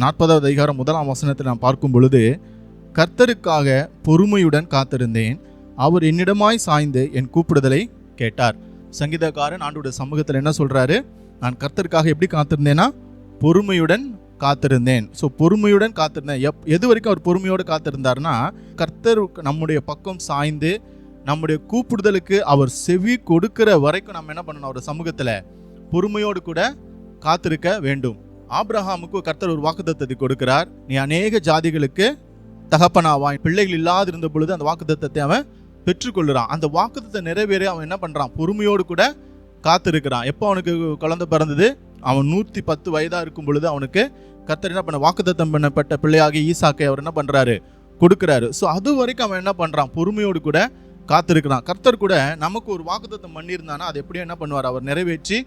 நாற்பதாவது அதிகாரம் முதலாம் வசனத்தில் நான் பார்க்கும் பொழுது கர்த்தருக்காக பொறுமையுடன் காத்திருந்தேன். அவர் என்னிடமாய் சாய்ந்து என் கூப்பிடுதலை கேட்டார். சங்கீதக்காரன் ஆண்டோட சமூகத்தில் என்ன சொல்கிறாரு நான் கர்த்தருக்காக எப்படி காத்திருந்தேன்னா பொறுமையுடன் காத்திருந்தேன். ஸோ பொறுமையுடன் காத்திருந்தேன் எப் எது வரைக்கும் அவர் பொறுமையோடு காத்திருந்தாருன்னா கர்த்தர் நம்முடைய பக்கம் சாய்ந்து நம்முடைய கூப்பிடுதலுக்கு அவர் செவி கொடுக்கிற வரைக்கும் நம்ம என்ன பண்ணணும் அவர் சமூகத்தில் பொறுமையோடு கூட காத்திருக்க வேண்டும். ஆப்ரஹாமுக்கு கர்த்தர் ஒரு வாக்குத்தத்தை கொடுக்கிறார். நீ அநேக ஜாதிகளுக்கு தகப்பனாவான் பிள்ளைகள் இல்லாது இருந்த பொழுது அந்த வாக்குத்தத்தை அவன் பெற்றுக்கொள்கிறான் அந்த வாக்குத்தத்தை நிறைவேற அவன் என்ன பண்ணுறான் பொறுமையோடு கூட காத்திருக்கிறான். எப்போ அவனுக்கு குழந்தை பிறந்தது? அவன் நூற்றி பத்து வயதாக இருக்கும் பொழுது அவனுக்கு கர்த்தர் என்ன பண்ண வாக்குத்தத்தம் பண்ணப்பட்ட பிள்ளையாகி ஈசாக்கை அவர் என்ன பண்ணுறாரு கொடுக்குறாரு. ஸோ அது வரைக்கும் அவன் என்ன பண்ணுறான் பொறுமையோடு கூட காத்திருக்கிறான். கர்த்தர் கூட நமக்கு ஒரு வாக்குத்தத்தம் பண்ணியிருந்தானா? அது எப்படியும் என்ன பண்ணுவார்? அவர் நிறைவேற்றி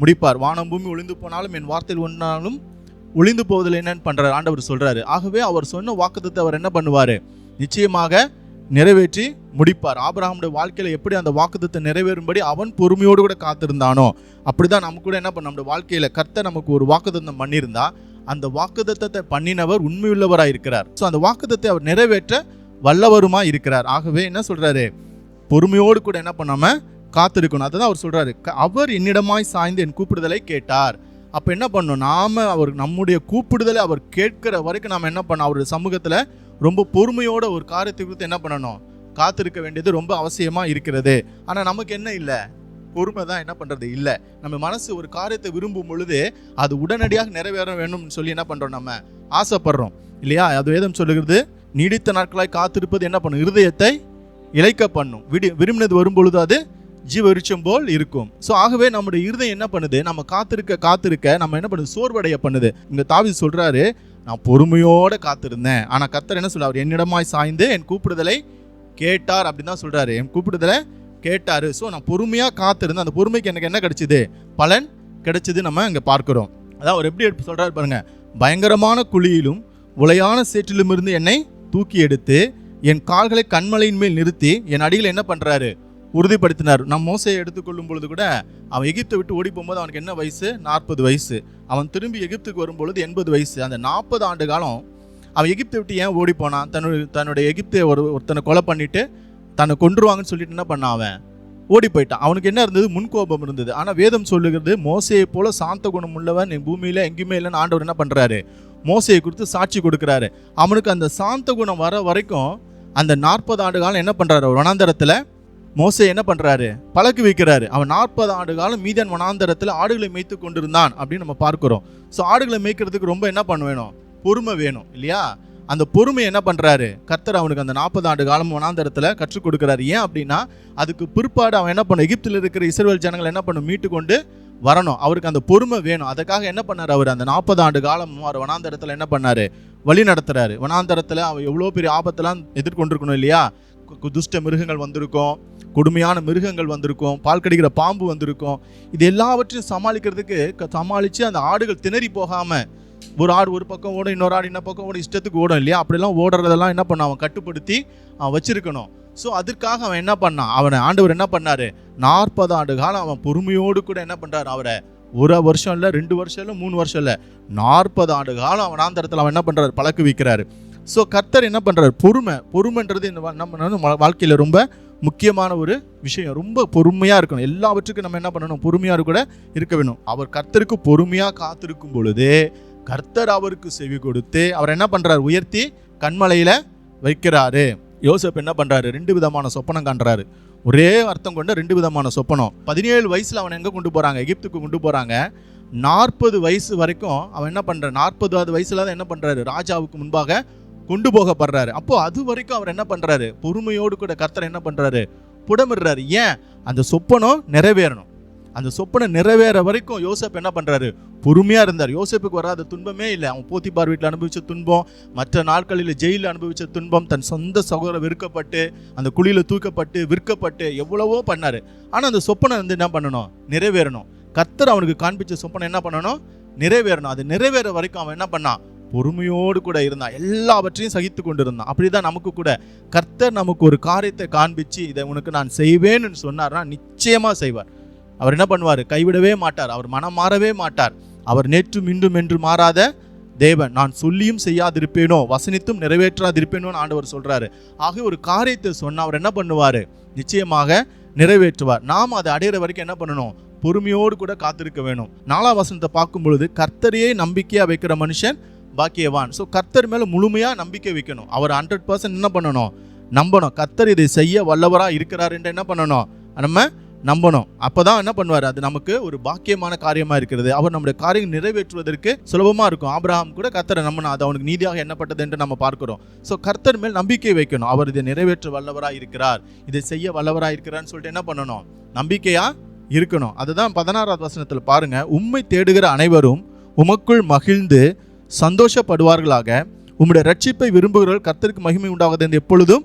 முடிப்பார். வானம் பூமி ஒளிந்து போனாலும் என் வார்த்தையில் ஒன்றாலும் ஒளிந்து போவதில் என்னன்னு பண்றாரு. ஆண்டவர் சொல்கிறாரு ஆகவே அவர் சொன்ன வாக்குத்தத்தை அவர் என்ன பண்ணுவார்? நிச்சயமாக நிறைவேற்றி முடிப்பார். ஆபிரகாமுடைய வாழ்க்கையில் எப்படி அந்த வாக்குத்தத்தை நிறைவேறும்படி அவன் பொறுமையோடு கூட காத்திருந்தானோ அப்படிதான் நம்ம கூட என்ன பண்ண நம்முடைய வாழ்க்கையில் கர்த்த நமக்கு ஒரு வாக்குத்தத்தம் பண்ணியிருந்தா அந்த வாக்குத்தத்தை பண்ணினவர் உண்மையுள்ளவராக இருக்கிறார். ஸோ அந்த வாக்குத்தத்தை அவர் நிறைவேற்ற வல்லவருமா இருக்கிறார். ஆகவே என்ன சொல்கிறாரு பொறுமையோடு கூட என்ன பண்ணாமல் காத்திருக்கணும். அதுதான் அவர் சொல்கிறாரு அவர் என்னிடமாய் சாய்ந்து என் கூப்பிடுதலை கேட்டார். அப்போ என்ன பண்ணணும்? நாம் அவர் நம்முடைய கூப்பிடுதலை அவர் கேட்கிற வரைக்கும் நாம் என்ன பண்ணோம் அவருடைய சமூகத்தில் ரொம்ப பொறுமையோட ஒரு காரியத்தை குறித்து என்ன பண்ணணும்? காத்திருக்க வேண்டியது ரொம்ப அவசியமாக இருக்கிறது. ஆனால் நமக்கு என்ன இல்லை? பொறுமை தான் என்ன பண்ணுறது இல்லை. நம்ம மனசு ஒரு காரியத்தை விரும்பும் பொழுது அது உடனடியாக நிறைவேற வேணும்னு சொல்லி என்ன பண்ணுறோம் நம்ம? ஆசைப்படுறோம். இல்லையா? அது வேதம் சொல்லுகிறது நீடித்த நாட்களாய் காத்திருப்பது என்ன பண்ணும்? இருதயத்தை இழைக்க பண்ணும். விடி விரும்பினது வரும்பொழுது அது ஜீவ விருட்சம் போல் இருக்கும். ஸோ ஆகவே நம்முடைய இருதயம் என்ன பண்ணுது? நம்ம காத்திருக்க காத்திருக்க நம்ம என்ன பண்ணுது? சோர்வடைய பண்ணுது. இங்க தாவி சொல்றாரு நான் பொறுமையோட காத்திருந்தேன். ஆனால் கத்தர் என்ன சொல்றாரு? என்னிடமாய் சாய்ந்து என் கூப்பிடுதலை கேட்டார் அப்படின்னு தான் சொல்றாரு. என் கூப்பிடுதலை கேட்டாரு. ஸோ நான் பொறுமையாக காத்திருந்தேன். அந்த பொறுமைக்கு எனக்கு என்ன கிடைச்சிது? பலன் கிடைச்சது நம்ம இங்கே பார்க்குறோம். அதான் அவர் எப்படி எடுத்து சொல்கிறார் பாருங்க. பயங்கரமான குழியிலும் உலையான சேற்றிலும் இருந்து என்னை தூக்கி எடுத்து என் கால்களை கண்மலையின் மேல் நிறுத்தி என் அடியில் என்ன பண்ணுறாரு உறுதிப்படுத்தினார். நம் மோசையை எடுத்துக்கொள்ளும் பொழுது கூட அவன் எகிப்தை விட்டு ஓடி போகும்போது அவனுக்கு என்ன வயசு? நாற்பது வயசு. அவன் திரும்பி எகிப்துக்கு வரும்பொழுது எண்பது வயசு. அந்த நாற்பது ஆண்டு காலம் அவன் எகிப்தை விட்டு ஏன் ஓடி போனான்? தன்னுடைய தன்னுடைய எகிப்தை ஒரு ஒருத்தனை கொலை பண்ணிட்டு தன்னை கொன்றுவாங்கன்னு சொல்லிட்டு என்ன பண்ணான் அவன்? ஓடி போயிட்டான். அவனுக்கு என்ன இருந்தது? முன்கோபம் இருந்தது. ஆனால் வேதம் சொல்லுகிறது மோசையை போல சாந்த குணம் உள்ளவன் என் பூமியில எங்கேயுமே இல்லைன்னு ஆண்டவர் என்ன பண்ணுறாரு மோசையை குறித்து சாட்சி கொடுக்குறாரு. அவனுக்கு அந்த சாந்த குணம் வர வரைக்கும் அந்த நாற்பது ஆண்டு காலம் என்ன பண்ணுறாரு வனாந்தரத்தில் மோசை என்ன பண்ணுறாரு பழக்கு வைக்கிறாரு. அவன் நாற்பது ஆண்டு காலம் மீதன் வனாந்தரத்துல ஆடுகளை மேய்த்து கொண்டிருந்தான் அப்படின்னு நம்ம பார்க்குறோம். ஸோ ஆடுகளை மேய்க்கிறதுக்கு ரொம்ப என்ன பண்ண வேணும்? பொறுமை வேணும் இல்லையா? அந்த பொறுமை என்ன பண்ணுறாரு கர்த்தர் அவனுக்கு அந்த நாற்பது ஆண்டு காலம் வனாந்தரத்துல கற்றுக் கொடுக்குறாரு. ஏன் அப்படின்னா அதுக்கு பிற்பாடு அவன் என்ன பண்ண எகிப்தில் இருக்கிற இஸ்ரேல் ஜனங்கள் என்ன பண்ணும் மீட்டு கொண்டு வரணும். அவருக்கு அந்த பொறுமை வேணும். அதுக்காக என்ன பண்ணார் அவர்? அந்த நாற்பது ஆண்டு காலம் அவர் வனாந்தரத்தில் என்ன பண்ணார்? வழி நடத்துகிறாரு வனாந்தரத்தில் அவன் எவ்வளோ பெரிய ஆபத்தெல்லாம் எதிர்கொண்டிருக்கணும் இல்லையா? கு- கு- துஷ்ட மிருகங்கள் வந்திருக்கும். கொடுமையான மிருகங்கள் வந்திருக்கும் பால் கடிக்கிற பாம்பு வந்திருக்கும். இது எல்லாவற்றையும் சமாளிக்கிறதுக்கு க- அந்த ஆடுகள் திணறி போகாமல் ஒரு ஆடு ஒரு பக்கம் ஓடும் இன்னொரு ஆடு இன்னொரு பக்கம் ஓடும் இஷ்டத்துக்கு ஓடும் இல்லையா? அப்படிலாம் ஓடுறதெல்லாம் என்ன பண்ண அவன் கட்டுப்படுத்தி அவன் வச்சிருக்கணும். ஸோ அதற்காக அவன் என்ன பண்ணான் அவனை ஆண்டவர் என்ன பண்ணார்? நாற்பது ஆண்டு காலம் அவன் பொறுமையோடு கூட என்ன பண்ணுறாரு அவரை ஒரு வருஷம் இல்லை ரெண்டு வருஷம் இல்லை மூணு வருஷம் இல்லை நாற்பது ஆண்டு காலம் அவன் ஆந்தரத்தில் அவன் என்ன பண்ணுறாரு பழக்க வைக்கிறாரு. ஸோ கர்த்தர் என்ன பண்ணுறாரு பொறுமை பொறுமைன்றது என்ன நம்ம வாழ்க்கையில் ரொம்ப முக்கியமான ஒரு விஷயம். ரொம்ப பொறுமையாக இருக்கணும். எல்லாவற்றுக்கும் நம்ம என்ன பண்ணணும்? பொறுமையாக கூட இருக்க வேணும். அவர் கர்த்தருக்கு பொறுமையாக காத்திருக்கும் பொழுது கர்த்தர் அவருக்கு செவி கொடுத்து அவர் என்ன பண்ணுறாரு உயர்த்தி கண்மலையில் வைக்கிறாரு. யோசப் என்ன பண்ணுறாரு ரெண்டு விதமான சொப்பனம் காண்றாரு. ஒரே அர்த்தம் கொண்ட ரெண்டு விதமான சொப்பனம். பதினேழு வயசில் அவனை எங்கே கொண்டு போகிறாங்க எகிப்துக்கு கொண்டு போகிறாங்க நாற்பது வயசு வரைக்கும் அவன் என்ன பண்ணுறான் நாற்பதாவது வயசில் தான் என்ன பண்ணுறாரு ராஜாவுக்கு முன்பாக கொண்டு போகப்படுறாரு. அப்போ அது வரைக்கும் அவர் என்ன பண்றாரு? பொறுமையோடு கூட கர்த்தர் என்ன பண்றாரு? புடமிடுறாரு. ஏன்? அந்த சொப்பனம் நிறைவேறணும். அந்த சொப்பனை நிறைவேற வரைக்கும் யோசப் என்ன பண்றாரு? பொறுமையா இருந்தார். யோசப்புக்கு வராத துன்பமே இல்லை. அவன் போத்திபார் வீட்டில் அனுபவிச்ச துன்பம் மற்ற நாட்களில் ஜெயிலில் அனுபவிச்ச துன்பம் தன் சொந்த சகோதரர் விற்கப்பட்டு அந்த குழியில தூக்கப்பட்டு விற்கப்பட்டு எவ்வளவோ பண்ணாரு. ஆனா அந்த சொப்பனை வந்து என்ன பண்ணணும்? நிறைவேறணும். கர்த்தர் அவனுக்கு காண்பிச்ச சொப்பனை என்ன பண்ணணும்? நிறைவேறணும். அது நிறைவேற வரைக்கும் அவன் என்ன பண்ணான்? பொறுமையோடு கூட இருந்தான் எல்லாவற்றையும் சகித்து கொண்டு இருந்தான் அப்படிதான் நமக்கு கூட கர்த்தர் நமக்கு ஒரு காரியத்தை காண்பிச்சு இதை உனக்கு நான் செய்வேன்னு சொன்னார்னா நிச்சயமா செய்வார். அவர் என்ன பண்ணுவார்? கைவிடவே மாட்டார். அவர் மனம் மாறவே மாட்டார். அவர் நேற்று மீண்டும் என்று மாறாத தேவன். நான் சொல்லியும் செய்யாதிருப்பேனோ வசனித்தும் நிறைவேற்றாதிருப்பேனோன்னு ஆண்டவர் சொல்றாரு. ஆக ஒரு காரியத்தை சொன்னா அவர் என்ன பண்ணுவார்? நிச்சயமாக நிறைவேற்றுவார். நாம் அதை அடையிற வரைக்கும் என்ன பண்ணணும்? பொறுமையோடு கூட காத்திருக்க வேணும். நாலாம் வசனத்தை பார்க்கும் பொழுது கர்த்தரையே நம்பிக்கையா வைக்கிற மனுஷன் பாக்கியவான். ஸோ கர்த்தர் மேலே முழுமையாக நம்பிக்கை வைக்கணும். அவர் ஹண்ட்ரட் பர்சன்ட் என்ன பண்ணணும்? நம்பணும். கர்த்தர் இதை செய்ய வல்லவராக இருக்கிறார் என்று என்ன பண்ணணும்? நம்ம நம்பணும். அப்பதான் என்ன பண்ணுவார்? அது நமக்கு ஒரு பாக்கியமான காரியமா இருக்கிறது. அவர் நம்முடைய காரியம் நிறைவேற்றுவதற்கு சுலபமா இருக்கும். ஆபிரஹாம் கூட கர்த்தரை நம்பணும் அது அவனுக்கு நீதியாக எண்ணப்பட்டது என்று நம்ம பார்க்கிறோம். ஸோ கர்த்தர் மேல் நம்பிக்கை வைக்கணும். அவர் இதை நிறைவேற்ற வல்லவராக இருக்கிறார். இதை செய்ய வல்லவராக இருக்கிறான்னு சொல்லிட்டு என்ன பண்ணணும்? நம்பிக்கையா இருக்கணும். அதுதான் பதினாறாவது வசனத்தில் பாருங்க. உண்மை தேடுகிற அனைவரும் உமக்குள் மகிழ்ந்து சந்தோஷப்படுவார்களாக. உம்முடைய ரட்சிப்பை விரும்புகிறவர்கள் கர்த்தருக்கு மகிமை உண்டாகுது என்று எப்பொழுதும்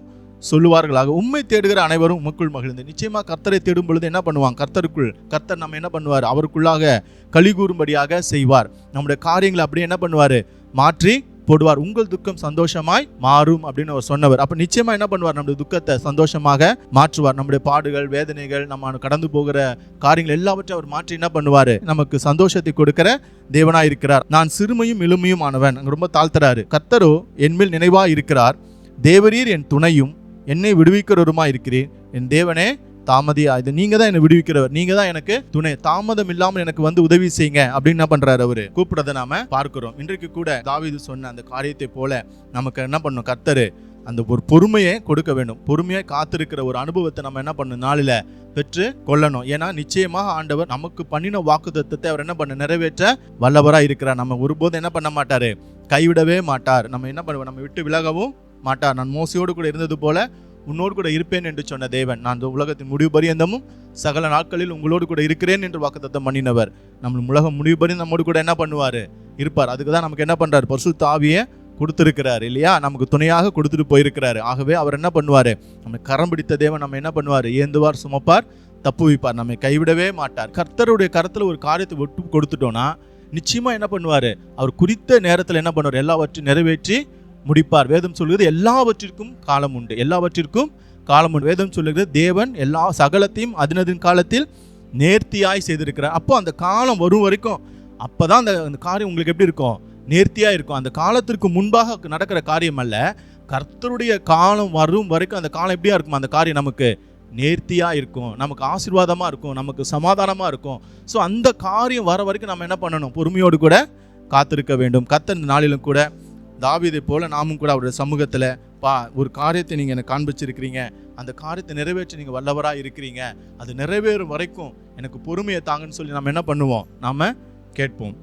சொல்லுவார்களாக. உண்மை தேடுகிற அனைவரும் உமக்குள் மகிழ்ந்து. நிச்சயமாக கர்த்தரை தேடும் பொழுது என்ன பண்ணுவாங்க? கர்த்தருக்குள் கர்த்தர் நம்ம என்ன பண்ணுவார்? அவருக்குள்ளாக கழி கூறும்படியாக செய்வார். நம்முடைய காரியங்களை அப்படியே என்ன பண்ணுவார்? மாற்றி போடுவார். உங்கள் துக்கம் சந்தோஷமாய் மாறும் அப்படின்னு அவர் சொன்னவர். அப்ப நிச்சயமா என்ன பண்ணுவார்? நம்முடைய துக்கத்தை சந்தோஷமாக மாற்றுவார். நம்முடைய பாடுகள் வேதனைகள் நம்ம கடந்து போகிற காரியங்கள் எல்லாவற்றையும் அவர் மாற்றி என்ன பண்ணுவார்? நமக்கு சந்தோஷத்தை கொடுக்கிற தேவனாய் இருக்கிறார். நான் சிறுமையும் எளிமையும் ஆனவன். அங்க ரொம்ப தாழ்த்துறாரு. கத்தரோ என்மேல் நினைவாக இருக்கிறார். தேவரீர் என் துணையும். என்னை விடுவிக்கிறவருமா இருக்கிறேன். என் தேவனே தாமதியா இது நீங்க தான் என்னை விடுவிக்கிறவர் நீங்க தான் எனக்கு துணை. தாமதம் இல்லாமல் எனக்கு வந்து உதவி செய்யுங்க. அப்படின்னு என்ன பண்றாரு அவரு? கூப்பிடுறத நாம பார்க்கிறோம். இன்றைக்கு கூட தாவிது சொன்ன அந்த காரியத்தை போல நமக்கு என்ன பண்ணும்? கர்த்தரு அந்த ஒரு பொறுமையை கொடுக்க வேண்டும். பொறுமையை காத்திருக்கிற ஒரு அனுபவத்தை நம்ம என்ன பண்ணணும் நாளில பெற்று கொள்ளணும். ஏன்னா நிச்சயமாக ஆண்டவர் நமக்கு பண்ணின வாக்குத்தத்தத்தை அவர் என்ன பண்ண? நிறைவேற்ற வல்லவரா இருக்கிறார். நம்ம ஒருபோதும் என்ன பண்ண மாட்டாரு? கைவிடவே மாட்டார். நம்ம என்ன பண்ணுவோம்? நம்ம விட்டு விலகவும் மாட்டார். நான் மோசியோடு கூட இருந்தது போல உன்னோடு கூட இருப்பேன் என்று சொன்ன தேவன். நான் இந்த உலகத்தின் முடிவு பரியந்தமும் சகல நாட்களில் உங்களோடு கூட இருக்கிறேன் என்று வாக்குத்தத்தம் பண்ணினவர். நம்ம உலகம் முடிவு பரி நம்மோடு கூட என்ன பண்ணுவார்? இருப்பார். அதுக்கு தான் நமக்கு என்ன பண்ணுறாரு பசு தாவியை கொடுத்துருக்கிறார் இல்லையா? நமக்கு துணையாக கொடுத்துட்டு போயிருக்கிறாரு. ஆகவே அவர் என்ன பண்ணுவார்? நம்ம கரம் பிடித்த தேவன் நம்ம என்ன பண்ணுவார்? ஏந்துவார் சுமப்பார் தப்பு வைப்பார். நம்மை கைவிடவே மாட்டார். கர்த்தருடைய கரத்தில் ஒரு காரியத்தை ஒட்டு கொடுத்துட்டோம்னா நிச்சயமாக என்ன பண்ணுவார்? அவர் குறித்த நேரத்தில் என்ன பண்ணுவார்? எல்லாவற்றையும் நிறைவேற்றி முடிப்பார். வேதம் சொல்கிறது எல்லாவற்றிற்கும் காலம் உண்டு. எல்லாவற்றிற்கும் காலம் உண்டு. வேதம் சொல்லுகிறது தேவன் எல்லா சகலத்தையும் அதினதின் காலத்தில் நேர்த்தியாய் செய்திருக்கிறார். அப்போ அந்த காலம் வரும் வரைக்கும் அப்போ தான் அந்த அந்த காரியம் உங்களுக்கு எப்படி இருக்கும்? நேர்த்தியாக இருக்கும். அந்த காலத்திற்கு முன்பாக நடக்கிற காரியம் அல்ல கர்த்தருடைய காலம் வரும் வரைக்கும் அந்த காலம் எப்படியா இருக்கும்? அந்த காரியம் நமக்கு நேர்த்தியாக இருக்கும். நமக்கு ஆசீர்வாதமாக இருக்கும். நமக்கு சமாதானமாக இருக்கும். ஸோ அந்த காரியம் வர வரைக்கும் நம்ம என்ன பண்ணணும்? பொறுமையோடு கூட காத்திருக்க வேண்டும். கத்தன் நாளிலும் கூட தாவிதை போல நாமும் கூட அவருடைய சமூகத்தில் பா ஒரு காரியத்தை நீங்கள் எனக்கு காண்பிச்சிருக்கிறீங்க. அந்த காரியத்தை நிறைவேற்ற நீங்கள் வல்லவராக இருக்கிறீங்க. அது நிறைவேறும் வரைக்கும் எனக்கு பொறுமையை தாங்கன்னு சொல்லி நம்ம என்ன பண்ணுவோம்? நாம் கேட்போம்.